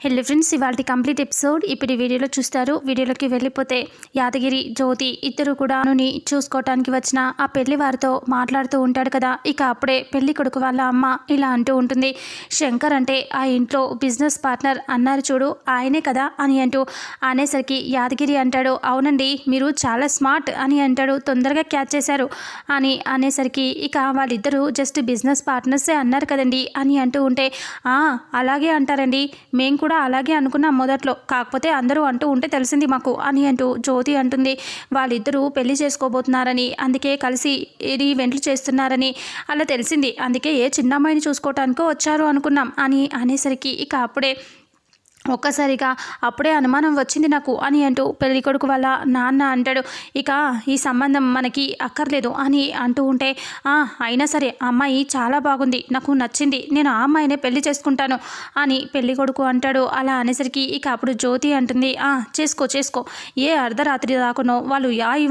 Hello friends ఇవాళ complete episode ఇప్పుడు వీడియోలో చూస్తారు. వీడియోలోకి వెళ్ళిపోతే యాదగిరి జ్యోతి ఇద్దరు కూడా అనుని చూసుకోవటానికి వచ్చిన ఆ పెళ్ళి వారితో మాట్లాడుతూ ఉంటాడు కదా. ఇక అప్పుడే పెళ్ళి కొడుకు వాళ్ళ అమ్మ ఇలా అంటూ ఉంటుంది. శంకర్ అంటే ఆ ఇంట్లో బిజినెస్ పార్ట్నర్ అన్నారు చూడు ఆయనే కదా అని అంటూ అనేసరికి యాదగిరి అంటాడు అవునండి మీరు చాలా స్మార్ట్ అని అంటాడు తొందరగా క్యాచ్ చేశారు అని అనేసరికి ఇక వాళ్ళిద్దరూ జస్ట్ బిజినెస్ పార్ట్నర్సే అన్నారు కదండి అని అంటూ ఉంటే "ఆ, అలాగే అంటారండి. మేము కూడా అలాగే అనుకున్నాం మొదట్లో. కాకపోతే అందరూ అంటూ ఉంటే తెలిసింది మాకు. అని అంటూ జ్యోతి అంటుంది. వాళ్ళిద్దరూ పెళ్ళి చేసుకోబోతున్నారని అందుకే కలిసి ఇది వెంట్లు చేస్తున్నారని అలా తెలిసింది. అందుకే ఏ చిన్న అమ్మాయిని చూసుకోవటానికో వచ్చారు అనుకున్నాం. అని అనేసరికి ఇక అప్పుడే ఒక్కసారిగా అప్పుడే అనుమానం వచ్చింది నాకు అని అంటూ పెళ్ళి కొడుకు వాళ్ళ నాన్న అంటాడు. ఇక ఈ సంబంధం మనకి అక్కర్లేదు అని అంటూ ఉంటే అయినా సరే ఆ అమ్మాయి చాలా బాగుంది నాకు నచ్చింది నేను ఆ అమ్మాయినే పెళ్ళి చేసుకుంటాను అని పెళ్ళి కొడుకు అంటాడు. అలా అనేసరికి ఇక అప్పుడు జ్యోతి అంటుంది "ఆ, చేసుకో చేసుకో ఏ అర్ధరాత్రి దాకనో వాళ్ళు యా ఈ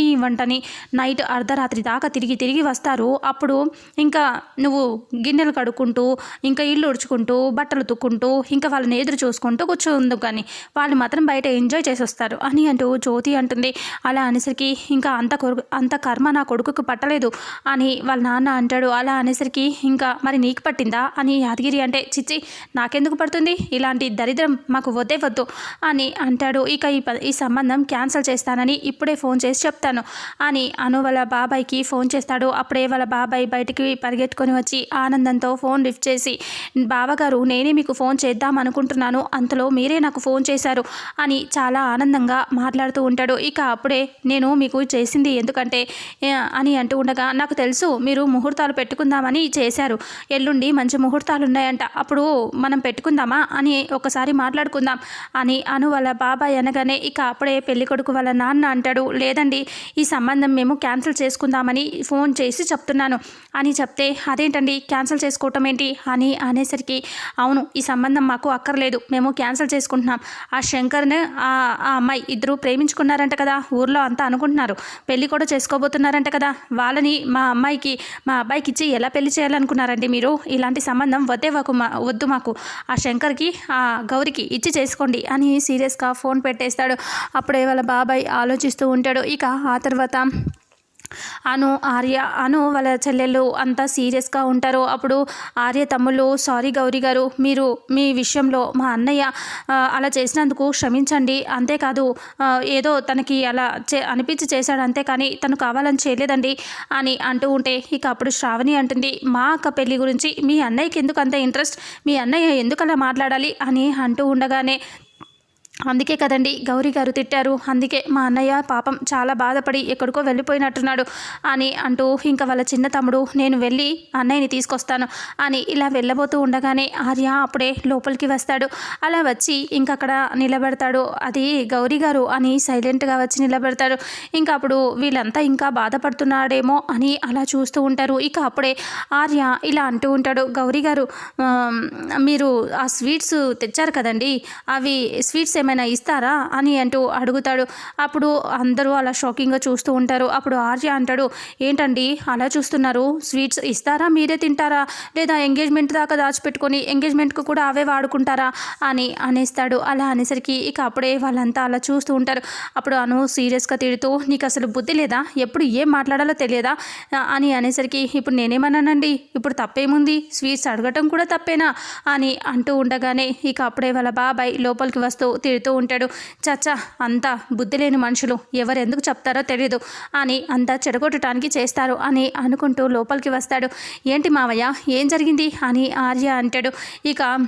ఈ వంటని నైట్ అర్ధరాత్రి దాకా తిరిగి తిరిగి వస్తారు. అప్పుడు ఇంకా నువ్వు గిన్నెలు కడుక్కుంటూ ఇంకా ఇల్లు ఉడుచుకుంటూ బట్టలు తుక్కుంటూ ఇంకా వాళ్ళని ఎదురు చూసుకుంటూ కూర్చోందు కానీ వాళ్ళు మాత్రం బయట ఎంజాయ్ చేసి వస్తారు అని అంటూ జ్యోతి అంటుంది. అలా అనేసరికి ఇంకా అంత కొడుకు అంత కర్మ నా కొడుకుకు పట్టలేదు అని వాళ్ళ నాన్న అంటాడు. అలా అనేసరికి ఇంకా మరి నీకు పట్టిందా? అని యాదగిరి అంటే చిచ్చి నాకెందుకు పడుతుంది? ఇలాంటి దరిద్రం మాకు వద్దే వద్దు అని అంటాడు. ఇక ఈ ఈ సంబంధం క్యాన్సిల్ చేస్తానని ఇప్పుడే ఫోన్ చేసి చెప్తాను అని అను వాళ్ళ బాబాయ్కి ఫోన్ చేస్తాడు. అప్పుడే వాళ్ళ బాబాయ్ బయటికి పరిగెత్తుకొని వచ్చి ఆనందంతో ఫోన్ లిఫ్ట్ చేసి బావగారు నేనే మీకు ఫోన్ చేద్దాం అనుకుంటున్నాను. అంతలో మీరే నాకు ఫోన్ చేశారు అని చాలా ఆనందంగా మాట్లాడుతూ ఉంటాడు. ఇక అప్పుడే నేను మీకు చేసింది ఎందుకంటే అని అంటూ ఉండగా నాకు తెలుసు మీరు ముహూర్తాలు పెట్టుకుందామని చేశారు. ఎల్లుండి మంచి ముహూర్తాలు ఉన్నాయంట అప్పుడు మనం పెట్టుకుందామా అని ఒకసారి మాట్లాడుకుందాం అని అను వాళ్ళ బాబాయ్ అనగానే ఇక అప్పుడే పెళ్ళి కొడుకు వాళ్ళ నాన్న అంటాడు లేదండి ఈ సంబంధం మేము క్యాన్సిల్ చేసుకుందామని ఫోన్ చేసి చెప్తున్నాను. అని చెప్తే అదేంటండి క్యాన్సిల్ చేసుకోవటం ఏంటి? అని అనేసరికి అవును ఈ సంబంధం మాకు అక్కర్లేదు మేము క్యాన్సిల్ చేసుకుంటున్నాం. ఆ శంకర్ని ఆ అమ్మాయి ఇద్దరు ప్రేమించుకున్నారంట కదా. ఊర్లో అంతా అనుకుంటున్నారు. పెళ్ళి కూడా చేసుకోబోతున్నారంట కదా. వాళ్ళని మా అమ్మాయికి మా అబ్బాయికి ఇచ్చి ఎలా పెళ్ళి చేయాలనుకున్నారండి మీరు? ఇలాంటి సంబంధం వద్దే మాకు మా వద్దు మాకు. ఆ శంకర్కి ఆ గౌరికి ఇచ్చి చేసుకోండి అని సీరియస్గా ఫోన్ పెట్టేస్తాడు. అప్పుడే వాళ్ళ బాబాయ్ ఆలోచిస్తూ ఉంటాడు. ఇక ఆ తర్వాత అను ఆర్య అను వాళ్ళ చెల్లెళ్ళు అంతా సీరియస్గా ఉంటారు. అప్పుడు ఆర్య తమ్ముళ్ళు సారీ గౌరీ గారు మీరు మీ విషయంలో మా అన్నయ్య అలా చేసినందుకు క్షమించండి. అంతేకాదు ఏదో తనకి అలా చే అనిపించి చేశాడు అంతేకాని తను కావాలని చేయలేదండి అని అంటూ ఉంటే ఇక అప్పుడు శ్రావణి అంటుంది మా అక్క పెళ్ళి గురించి మీ అన్నయ్యకి ఎందుకు అంత ఇంట్రెస్ట్ మీ అన్నయ్య ఎందుకు అలా మాట్లాడాలి? అని అంటూ ఉండగానే అందుకే కదండి గౌరీ గారు తిట్టారు. అందుకే మా అన్నయ్య పాపం చాలా బాధపడి ఎక్కడికో వెళ్ళిపోయినట్టున్నాడు అని అంటూ ఇంకా వాళ్ళ చిన్న తమ్ముడు నేను వెళ్ళి అన్నయ్యని తీసుకొస్తాను అని ఇలా వెళ్ళబోతూ ఉండగానే ఆర్య అప్పుడే లోపలికి వస్తాడు. అలా వచ్చి ఇంకా అక్కడ నిలబెడతాడు. అది గౌరీ గారు అని సైలెంట్గా వచ్చి నిలబెడతాడు. ఇంకా అప్పుడు వీళ్ళంతా ఇంకా బాధపడుతున్నాడేమో అని అలా చూస్తూ ఉంటారు. ఇక అప్పుడే ఆర్య ఇలా అంటూ ఉంటాడు గౌరీ గారు మీరు ఆ స్వీట్స్ తెచ్చారు కదండి. అవి స్వీట్స్ ఏమైనా ఇస్తారా అని అంటూ అడుగుతాడు. అప్పుడు అందరూ అలా షాకింగ్గా చూస్తూ ఉంటారు. అప్పుడు ఆర్య అంటాడు ఏంటండి అలా చూస్తున్నారు? స్వీట్స్ ఇస్తారా? మీరే తింటారా? లేదా ఎంగేజ్మెంట్ దాకా దాచిపెట్టుకొని ఎంగేజ్మెంట్కు కూడా అవే వాడుకుంటారా? అని అనేస్తాడు. అలా అనేసరికి ఇక అప్పుడే వాళ్ళంతా అలా చూస్తూ ఉంటారు. అప్పుడు అను సీరియస్గా తిడుతూ నీకు అసలు బుద్ధి లేదా? ఎప్పుడు ఏం మాట్లాడాలో తెలియదా? అని అనేసరికి ఇప్పుడు నేనేమన్నానండి? ఇప్పుడు తప్పేముంది? స్వీట్స్ అడగటం కూడా తప్పేనా? అని అంటూ ఉండగానే ఇక అప్పుడే వాళ్ళ బాబాయ్ లోపలికి వస్తూ తిడుతూ ఉంటాడు. చచ్చా అంతా బుద్ధి లేని మనుషులు ఎవరు ఎందుకు చెప్తారో తెలియదు అని అంతా చెడగొట్టడానికి చేస్తారు అని అనుకుంటూ లోపలికి వస్తాడు. ఏంటి మావయ్య ఏం జరిగింది? అని ఆర్య అంటాడు. ఇక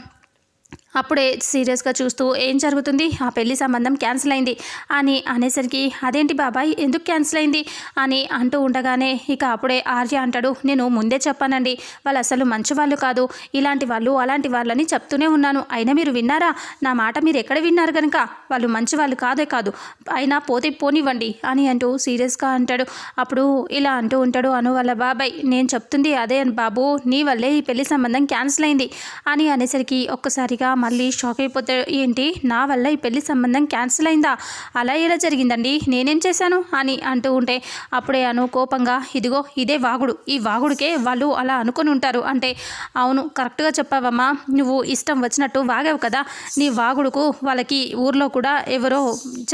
అప్పుడే సీరియస్గా చూస్తూ ఏం జరుగుతుంది? ఆ పెళ్ళి సంబంధం క్యాన్సిల్ అయింది. అని అనేసరికి అదేంటి బాబాయ్? ఎందుకు క్యాన్సిల్ అయింది? అని అంటూ ఉండగానే ఇక అప్పుడే ఆర్య అంటాడు నేను ముందే చెప్పానండి. వాళ్ళు అసలు మంచి వాళ్ళు కాదు. ఇలాంటి వాళ్ళు అలాంటి వాళ్ళని చెప్తూనే ఉన్నాను. అయినా మీరు విన్నారా? నా మాట మీరు ఎక్కడ విన్నారు కనుక వాళ్ళు మంచి వాళ్ళు కాదే కాదు. అయినా పోతే పోనివ్వండి అని అంటూ సీరియస్గా అంటాడు. అప్పుడు ఇలా అంటూ ఉంటాడు అను వాళ్ళ బాబాయ్ నేను చెప్తుంది అదే బాబు నీ వల్లే ఈ పెళ్ళి సంబంధం క్యాన్సిల్ అయింది అని అనేసరికి ఒక్కసారిగా మళ్ళీ షాక్ అయిపోతాడు ఏంటి? నా వల్ల ఈ పెళ్ళి సంబంధం క్యాన్సిల్ అయిందా? అలా ఎలా జరిగిందండి? నేనేం చేశాను? అని అంటూ ఉంటే అప్పుడే అను కోపంగా ఇదిగో ఇదే వాగుడు. ఈ వాగుడికే వాళ్ళు అలా అనుకుని ఉంటారు. అంటే అవును కరెక్ట్గా చెప్పావమ్మా. నువ్వు ఇష్టం వచ్చినట్టు వాగావు కదా. నీ వాగుడుకు వాళ్ళకి ఊర్లో కూడా ఎవరో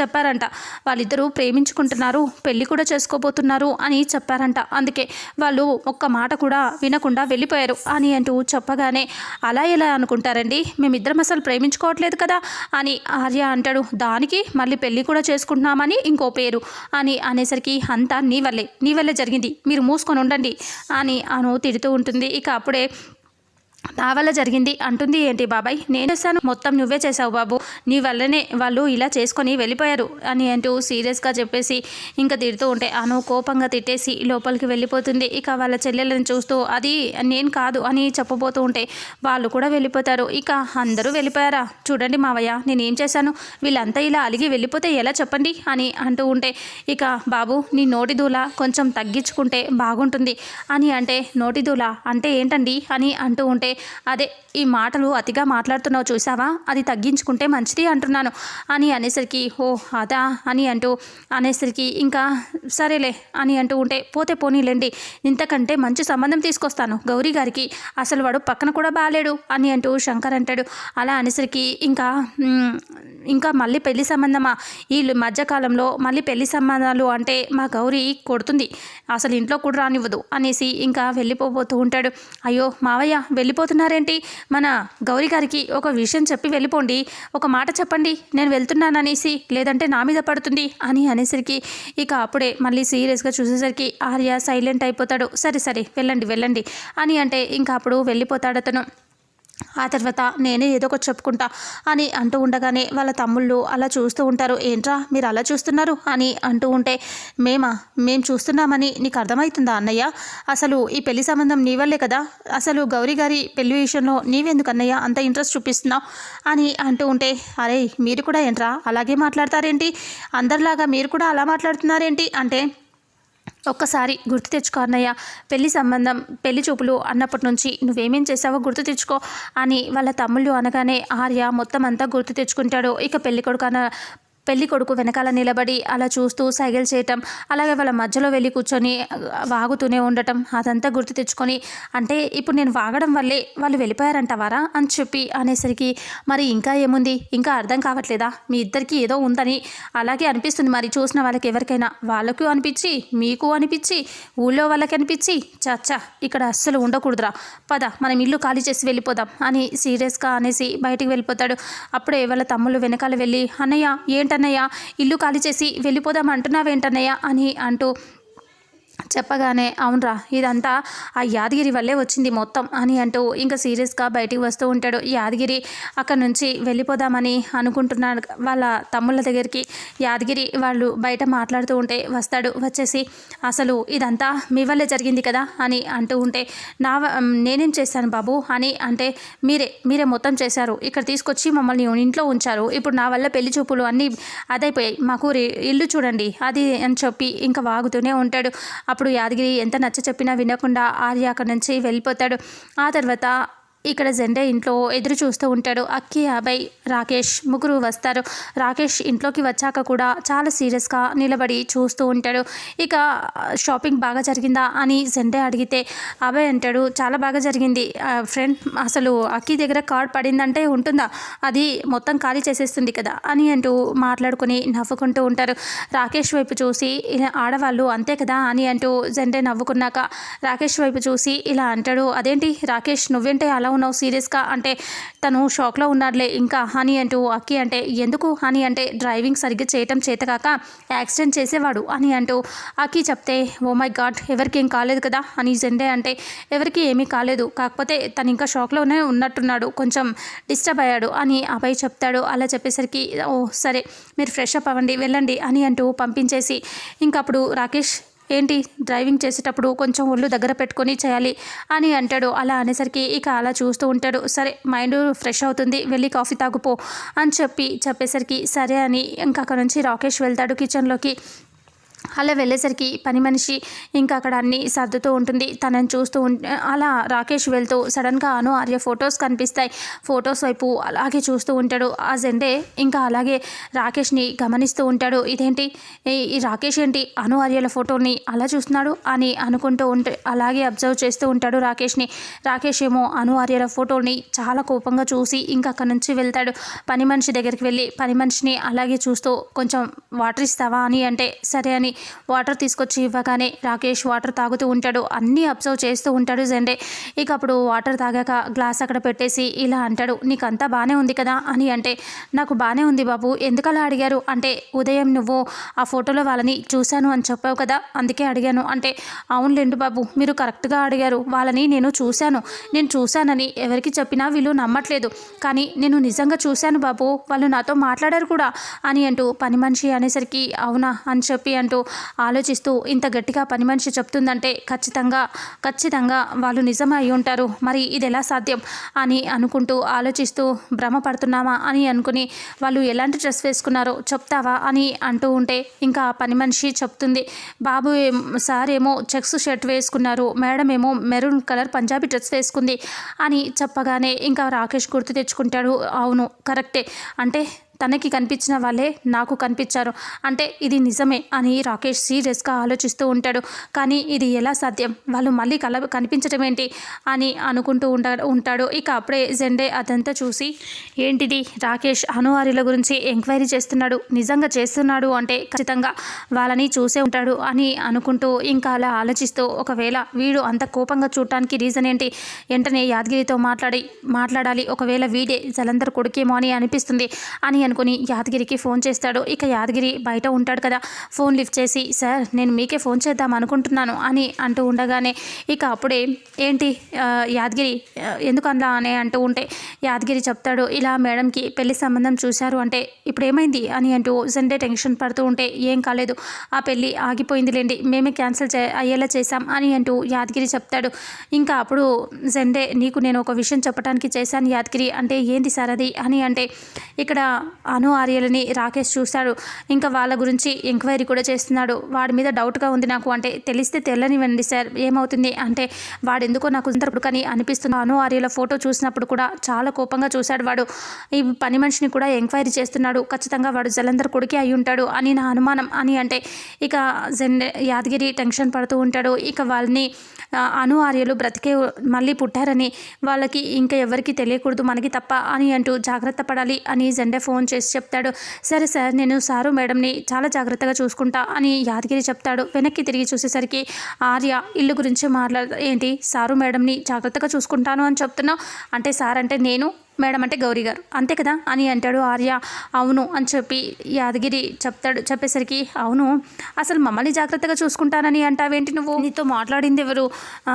చెప్పారంట. వాళ్ళిద్దరూ ప్రేమించుకుంటున్నారు. పెళ్ళి కూడా చేసుకోబోతున్నారు అని చెప్పారంట. అందుకే వాళ్ళు ఒక్క మాట కూడా వినకుండా వెళ్ళిపోయారు అని అంటూ చెప్పగానే అలా ఎలా అనుకుంటారండి? మేమిద్దరం అసలు ప్రేమించుకోవట్లేదు కదా అని ఆర్య అంటాడు. దానికి మళ్ళీ పెళ్ళి కూడా చేసుకుంటున్నామని ఇంకో పేరు అని అనేసరికి అంతా నీ వల్లే నీ వల్లే జరిగింది. మీరు మూసుకొని ఉండండి అని అను తిడుతూ ఉంటుంది. ఇక అప్పుడే నా వల్ల జరిగింది. అంటుంది ఏంటి బాబాయ్? నేను చేశాను. మొత్తం నువ్వే చేసావు బాబు. నీ వల్లనే వాళ్ళు ఇలా చేసుకొని వెళ్ళిపోయారు అని అంటూ సీరియస్గా చెప్పేసి ఇంకా తిడుతూ ఉంటే అను కోపంగా తిట్టేసి లోపలికి వెళ్ళిపోతుంది. ఇక వాళ్ళ చెల్లెలను చూస్తూ అది నేను కాదు అని చెప్పబోతూ ఉంటే వాళ్ళు కూడా వెళ్ళిపోతారు. ఇక అందరూ వెళ్ళిపోయారా? చూడండి మావయ్య నేను ఏం చేశాను? వీళ్ళంతా ఇలా అలిగి వెళ్ళిపోతే ఎలా చెప్పండి? అని అంటూ ఉంటే ఇక బాబు నీ నోటి దూల కొంచెం తగ్గించుకుంటే బాగుంటుంది. అని అంటే నోటి దూల అంటే ఏంటండి? అని అంటూ ఉంటే అదే ఈ మాటలు అతిగా మాట్లాడుతున్నావు చూసావా అది తగ్గించుకుంటే మంచిది అంటున్నాను. అని అనేసరికి ఓ అదా అని అంటూ అనేసరికి ఇంకా సరేలే అని అంటూ ఉంటే పోతే పోనీలేండి ఇంతకంటే మంచి సంబంధం తీసుకొస్తాను గౌరీ గారికి. అసలు వాడు పక్కన కూడా బాగాలేడు అని అంటూ శంకర్ అంటాడు. అలా అనేసరికి ఇంకా ఇంకా మళ్ళీ పెళ్ళి సంబంధమా? ఈ మధ్యకాలంలో మళ్ళీ పెళ్ళి సంబంధాలు అంటే మా గౌరీ కొడుతుంది. అసలు ఇంట్లో కూడా రానివ్వదు అనేసి ఇంకా వెళ్ళిపోబోతూ ఉంటాడు. అయ్యో మావయ్య వెళ్ళిపోతున్నారేంటి మన గౌరీ గారికి ఒక విషయం చెప్పి వెళ్ళిపోండి. ఒక మాట చెప్పండి. నేను వెళ్తున్నాననేసి లేదంటే నా మీద పడుతుంది అని అనేసరికి ఇక అప్పుడే మళ్ళీ సీరియస్గా చూసేసరికి ఆర్య సైలెంట్ అయిపోతాడు. సరే సరే వెళ్ళండి వెళ్ళండి అని అంటే ఇంకా అప్పుడు వెళ్ళిపోతాడు అతను. ఆ తర్వాత నేనే ఏదో ఒకటి చెప్పుకుంటా అని అంటూ ఉండగానే వాళ్ళ తమ్ముళ్ళు అలా చూస్తూ ఉంటారు. ఏంట్రా మీరు అలా చూస్తున్నారు? అని అంటూ ఉంటే మేమా? మేము చూస్తున్నామని నీకు అర్థమవుతుందా అన్నయ్య? అసలు ఈ పెళ్ళి సంబంధం నీ వల్లే కదా? అసలు గౌరీ గారి పెళ్ళి విషయంలో నీవెందుకు అన్నయ్య అంత ఇంట్రెస్ట్ చూపిస్తున్నావు? అని అంటూ ఉంటే అరే మీరు కూడా ఏంట్రా? అలాగే మాట్లాడతారేంటి? అందరిలాగా మీరు కూడా అలా మాట్లాడుతున్నారేంటి? అంటే ఒక్కసారి గుర్తు తెచ్చుకో అన్నయ్య. పెళ్ళి సంబంధం పెళ్ళి చూపులు అన్నప్పటి నుంచి నువ్వేమేం చేసావో గుర్తు తెచ్చుకో అని వాళ్ళ తమ్ముళ్ళు అనగానే ఆర్య మొత్తం అంతా గుర్తు తెచ్చుకుంటాడు. ఇక పెళ్ళి కొడుకు అన్న పెళ్ళి కొడుకు వెనకాల నిలబడి అలా చూస్తూ సైగలు చేయటం అలాగే వాళ్ళ మధ్యలో వెళ్ళి కూర్చొని వాగుతూనే ఉండటం అదంతా గుర్తు తెచ్చుకొని అంటే ఇప్పుడు నేను వాగడం వల్లే వాళ్ళు వెళ్ళిపోయారంటవారా అని చెప్పి అనేసరికి మరి ఇంకా ఏముంది? ఇంకా అర్థం కావట్లేదా? మీ ఇద్దరికి ఏదో ఉందని అలాగే అనిపిస్తుంది మరి. చూసిన వాళ్ళకి ఎవరికైనా వాళ్ళకు అనిపించి మీకు అనిపించి ఊళ్ళో వాళ్ళకి అనిపించి చచ్చా ఇక్కడ అస్సలు ఉండకూడదురా. పద మనం ఇల్లు ఖాళీ చేసి వెళ్ళిపోదాం అని సీరియస్గా అనేసి బయటికి వెళ్ళిపోతాడు. అప్పుడే వాళ్ళ తమ్ముళ్ళు వెనకాల వెళ్ళి అన్నయ్య ఏంటన్నయ్య ఇల్లు ఖాళీ చేసి వెళ్ళిపోదాం అంటున్నావేంటన్నయ్య అని అంటూ చెప్పగానే అవునరా ఇదంతా ఆ యాదగిరి వల్లే వచ్చింది మొత్తం అని అంటూ ఇంకా సీరియస్గా బయటికి వస్తూ ఉంటాడు. యాదగిరి అక్కడ నుంచి వెళ్ళిపోదామని అనుకుంటున్నాడు. వాళ్ళ తమ్ముళ్ళ దగ్గరికి యాదగిరి వాళ్ళు బయట మాట్లాడుతూ ఉంటే వస్తాడు. వచ్చేసి అసలు ఇదంతా మీ వల్లే జరిగింది కదా అని అంటూ ఉంటే నా నేనేం చేశాను బాబు అని అంటే మీరే మీరే మొత్తం చేశారు. ఇక్కడ తీసుకొచ్చి మమ్మల్ని ఇంట్లో ఉంచారు. ఇప్పుడు నా వల్ల పెళ్ళి చూపులు అన్నీ అదైపోయాయి. మాకు ఇల్లు చూడండి అది అని చెప్పి ఇంకా వాగుతూనే ఉంటాడు. అప్పుడు యాదగిరి ఎంత నచ్చ చెప్పినా వినకుండా ఆర్య అక్కడి నుంచి వెళ్ళిపోతాడు. ఆ తర్వాత ఇక్కడ జెండే ఇంట్లో ఎదురు చూస్తూ ఉంటాడు. అక్కి అభయ్ రాకేష్ ముగ్గురు వస్తారు. రాకేష్ ఇంట్లోకి వచ్చాక కూడా చాలా సీరియస్గా నిలబడి చూస్తూ ఉంటాడు. ఇక షాపింగ్ బాగా జరిగిందా అని జెండే అడిగితే అభయ్ అంటాడు చాలా బాగా జరిగింది. ఫ్రెండ్ అసలు అక్కి దగ్గర కార్డ్ పడిందంటే ఉంటుందా? అది మొత్తం ఖాళీ చేసేస్తుంది కదా అని అంటూ మాట్లాడుకుని నవ్వుకుంటూ ఉంటారు. రాకేష్ వైపు చూసి ఇలా ఆడవాళ్ళు అంతే కదా అని అంటూ జెండే నవ్వుకున్నాక రాకేష్ వైపు చూసి ఇలా అంటాడు అదేంటి రాకేష్ నువ్వేంటే అలా ఉన్నావు సీరియస్గా అంటే తను షాక్లో ఉన్నాడులే. ఇంకా హనీ అంటూ అక్కి అంటే ఎందుకు హనీ అంటే డ్రైవింగ్ సరిగ్గా చేయటం చేతకాక యాక్సిడెంట్ చేసేవాడు? అని అంటూ అక్కి చెప్తే ఓ మై గాడ్ ఎవరికి ఏం కాలేదు కదా? అని జెండే అంటే ఎవరికి ఏమీ కాలేదు. కాకపోతే తను ఇంకా షాక్లోనే ఉన్నట్టున్నాడు. కొంచెం డిస్టర్బ్ అయ్యాడు. అని అబ్బాయి చెప్తాడు. అలా చెప్పేసరికి ఓ సరే మీరు ఫ్రెష్ అప్ అవ్వండి వెళ్ళండి. అని అంటూ పంపించేసి ఇంకప్పుడు రాకేష్ ఏంటి డ్రైవింగ్ చేసేటప్పుడు కొంచెం ఒళ్ళు దగ్గర పెట్టుకొని చేయాలి అని అంటాడు. అలా అనేసరికి ఇక అలా చూస్తూ ఉంటాడు. సరే మైండ్ ఫ్రెష్ అవుతుంది వెళ్ళి కాఫీ తాగుపో అని చెప్పి చెప్పేసరికి సరే అని ఇంకా అక్కడ నుంచి రాకేష్ వెళ్తాడు కిచెన్లోకి అలా వెళ్ళేసరికి పని మనిషి ఇంకా అక్కడ అన్ని సర్దుతూ ఉంటుంది. తనని చూస్తూ అలా రాకేష్ వెళ్తూ సడన్గా అను ఆర్య ఫొటోస్ కనిపిస్తాయి. ఫొటోస్ వైపు అలాగే చూస్తూ ఉంటాడు. ఆ జెండే ఇంకా అలాగే రాకేష్ని గమనిస్తూ ఉంటాడు. ఇదేంటి? ఈ- రాకేష్ ఏంటి? అను ఆర్యల ఫోటోని అలా చూస్తున్నాడు అని అనుకుంటూ ఉంటే అలాగే అబ్జర్వ్ చేస్తూ ఉంటాడు రాకేష్ని. రాకేష్ ఏమో అను ఆర్యల ఫోటోని చాలా కోపంగా చూసి ఇంకా అక్కడి నుంచి వెళ్తాడు. పని మనిషి దగ్గరికి వెళ్ళి పని మనిషిని అలాగే చూస్తూ కొంచెం వాటర్ ఇస్తావా అని అంటే సరే అని వాటర్ తీసుకొచ్చి ఇవ్వగానే రాకేష్ వాటర్ తాగుతూ ఉంటాడు. అన్నీ అబ్జర్వ్ చేస్తూ ఉంటాడు జెండే. ఇక అప్పుడు వాటర్ తాగాక గ్లాస్ అక్కడ పెట్టేసి ఇలా అంటాడు నీకు అంతా బాగానే ఉంది కదా? అని అంటే నాకు బాగానే ఉంది బాబు. ఎందుకలా అడిగారు? అంటే ఉదయం నువ్వు ఆ ఫోటోలో వాళ్ళని చూశాను అని చెప్పావు కదా అందుకే అడిగాను. అంటే అవునులేండి బాబు మీరు కరెక్ట్గా అడిగారు. వాళ్ళని నేను చూశాను. నేను చూశానని ఎవరికి చెప్పినా వీళ్ళు నమ్మట్లేదు. కానీ నేను నిజంగా చూశాను బాబు. వాళ్ళు నాతో మాట్లాడారు కూడా అని అంటూ పని మనిషి అనేసరికి అవునా? అని చెప్పి అంటూ ఆలోచిస్తూ ఇంత గట్టిగా పని మనిషి చెప్తుందంటే ఖచ్చితంగా ఖచ్చితంగా వాళ్ళు నిజమై ఉంటారు. మరి ఇది ఎలా సాధ్యం అని అనుకుంటూ ఆలోచిస్తూ భ్రమపడుతున్నామా అని అనుకుని వాళ్ళు ఎలాంటి డ్రెస్ వేసుకున్నారో చెప్తావా అని అంటూ ఉంటే ఇంకా పని మనిషి చెప్తుంది. బాబు సార్ ఏమో చెక్స్ షర్ట్ వేసుకున్నారు మేడం ఏమో మెరూన్ కలర్ పంజాబీ డ్రెస్ వేసుకుంది అని చెప్పగానే ఇంకా రాకేష్ గుర్తు తెచ్చుకుంటాడు. అవును కరెక్టే. అంటే తనకి కనిపించిన వాళ్ళే నాకు కనిపించారు. అంటే ఇది నిజమే అని రాకేష్ సీరియస్గా ఆలోచిస్తూ ఉంటాడు. కానీ ఇది ఎలా సాధ్యం? వాళ్ళు మళ్ళీ కల కనిపించడం ఏంటి అని అనుకుంటూ ఉంటా ఉంటాడు. ఇక అప్పుడే జెండే అదంతా చూసి ఏంటిది? రాకేష్ అనువారిల గురించి ఎంక్వైరీ చేస్తున్నాడు. నిజంగా చేస్తున్నాడు అంటే ఖచ్చితంగా వాళ్ళని చూసే ఉంటాడు అని అనుకుంటూ ఇంకా అలా ఆలోచిస్తూ ఒకవేళ వీడు అంత కోపంగా చూడటానికి రీజన్ ఏంటి? వెంటనే యాదగిరితో మాట్లాడి మాట్లాడాలి. ఒకవేళ వీడే జలంధర్ కొడుకేమో అని అనిపిస్తుంది అని అనుకుని యాదగిరికి ఫోన్ చేస్తాడు. ఇక యాదగిరి బయట ఉంటాడు కదా. ఫోన్ లిఫ్ట్ చేసి సార్ నేను మీకే ఫోన్ చేద్దాం అనుకుంటున్నాను అని అంటూ ఉండగానే ఇక అప్పుడే ఏంటి యాదగిరి ఎందుకు అలా అని అంటూ ఉంటే యాదగిరి చెప్తాడు ఇలా మేడంకి పెళ్ళి సంబంధం చూశారు అంటే ఇప్పుడు ఏమైంది? అని అంటూ సండే టెన్షన్ పడుతూ ఉంటే ఏం కాలేదు ఆ పెళ్ళి ఆగిపోయిందిలేండి మేమే క్యాన్సిల్ చే అయ్యేలా చేశాం అని అంటూ యాదగిరి చెప్తాడు. ఇంకా అప్పుడు జెండే నీకు నేను ఒక విషయం చెప్పడానికి చేశాను యాదగిరి అంటే ఏంది సార్ అది? అని అంటే ఇక్కడ అను ఆర్యలని రాకేష్ చూశాడు. ఇంకా వాళ్ళ గురించి ఎంక్వైరీ కూడా చేస్తున్నాడు. వాడి మీద డౌట్గా ఉంది నాకు అంటే తెలిస్తే తెల్లనివ్వండి సార్. ఏమవుతుంది అంటే వాడెందుకో నాకు ఇంతప్పుడు కానీ అనిపిస్తుంది. అను ఆర్యల ఫోటో చూసినప్పుడు కూడా చాలా కోపంగా చూశాడు వాడు. ఈ పని మనిషిని కూడా ఎంక్వైరీ చేస్తున్నాడు. ఖచ్చితంగా వాడు జలంధర్ కొడుకే అయి ఉంటాడు అని నా అనుమానం. అని అంటే ఇక జెన్ యాదగిరి టెన్షన్ పడుతూ ఉంటాడు. ఇక వాళ్ళని అను ఆర్యలు బ్రతికే మళ్ళీ పుట్టారని వాళ్ళకి ఇంకా ఎవరికి తెలియకూడదు మనకి తప్ప అని అంటూ జాగ్రత్త పడాలి అని జెండే ఫోన్ చేసి చెప్తాడు సరే సార్ నేను సారు మేడంని చాలా జాగ్రత్తగా చూసుకుంటా అని యాదగిరి చెప్తాడు. వెనక్కి తిరిగి చూసేసరికి ఆర్య ఇల్లు గురించి మాట్లాడ ఏంటి సారు మేడంని జాగ్రత్తగా చూసుకుంటాను అని చెప్తున్నావు. అంటే సార్ అంటే నేను? మేడం అంటే గౌరీ గారు. అంతే కదా? అని అంటాడు ఆర్య. అవును అని చెప్పి యాదగిరి చెప్తాడు. చెప్పేసరికి అవును అసలు మమ్మల్ని జాగ్రత్తగా చూసుకుంటానని అంటావేంటి నువ్వు? నీతో మాట్లాడింది ఎవరు? ఆ,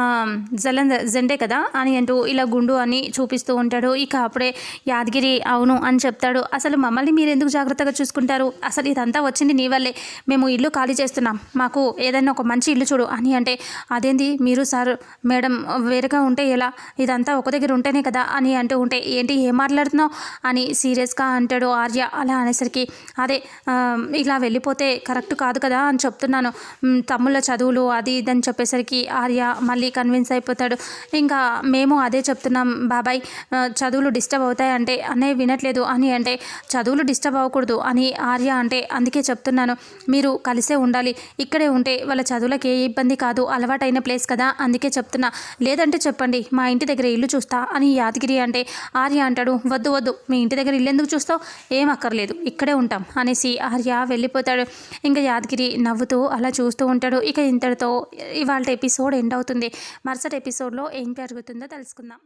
జెండే కదా? అని అంటూ ఇలా గుండు అని చూపిస్తూ ఉంటాడు. ఇక అప్పుడే యాదగిరి అవును అని చెప్తాడు. అసలు మమ్మల్ని మీరు ఎందుకు జాగ్రత్తగా చూసుకుంటారు? అసలు ఇదంతా వచ్చింది నీ వల్లే. మేము ఇల్లు ఖాళీ చేస్తున్నాం. మాకు ఏదైనా ఒక మంచి ఇల్లు చూడు అని అంటే అదేంది? మీరు సార్ మేడం వేరుగా ఉంటే ఎలా? ఇదంతా ఒక దగ్గర ఉంటేనే కదా? అని అంటూ ఉంటే ఏంటి ఏం మాట్లాడుతున్నావు? అని సీరియస్గా అంటాడు ఆర్య. అలా అనేసరికి అదే ఇలా వెళ్ళిపోతే కరెక్ట్ కాదు కదా అని చెప్తున్నాను. తమ్ముళ్ళ చదువులు అది ఇది అని చెప్పేసరికి ఆర్య మళ్ళీ కన్విన్స్ అయిపోతాడు. ఇంకా మేము అదే చెప్తున్నాం బాబాయ్ చదువులు డిస్టర్బ్ అవుతాయి అంటే అన్నయ్య వినట్లేదు అని అంటే చదువులు డిస్టర్బ్ అవ్వకూడదు అని ఆర్య అంటే అందుకే చెప్తున్నాను. మీరు కలిసే ఉండాలి. ఇక్కడే ఉంటే వాళ్ళ చదువులకు ఏ ఇబ్బంది కాదు. అలవాటైన ప్లేస్ కదా అందుకే చెప్తున్నా. లేదంటే చెప్పండి మా ఇంటి దగ్గర ఇల్లు చూస్తా అని యాదగిరి అంటే ఆర్య అంటాడు వద్దు వద్దు మీ ఇంటి దగ్గర ఇల్లెందుకు చూస్తావు? ఏం అక్కర్లేదు ఇక్కడే ఉంటాం అనేసి ఆర్య వెళ్ళిపోతాడు. ఇంకా యాదగిరి నవ్వుతూ అలా చూస్తూ ఉంటాడు. ఇక ఇంతటితో ఇవాళ ఎపిసోడ్ ఎండ్ అవుతుంది. మరుసటి ఎపిసోడ్లో ఏం జరుగుతుందో తెలుసుకుందాం.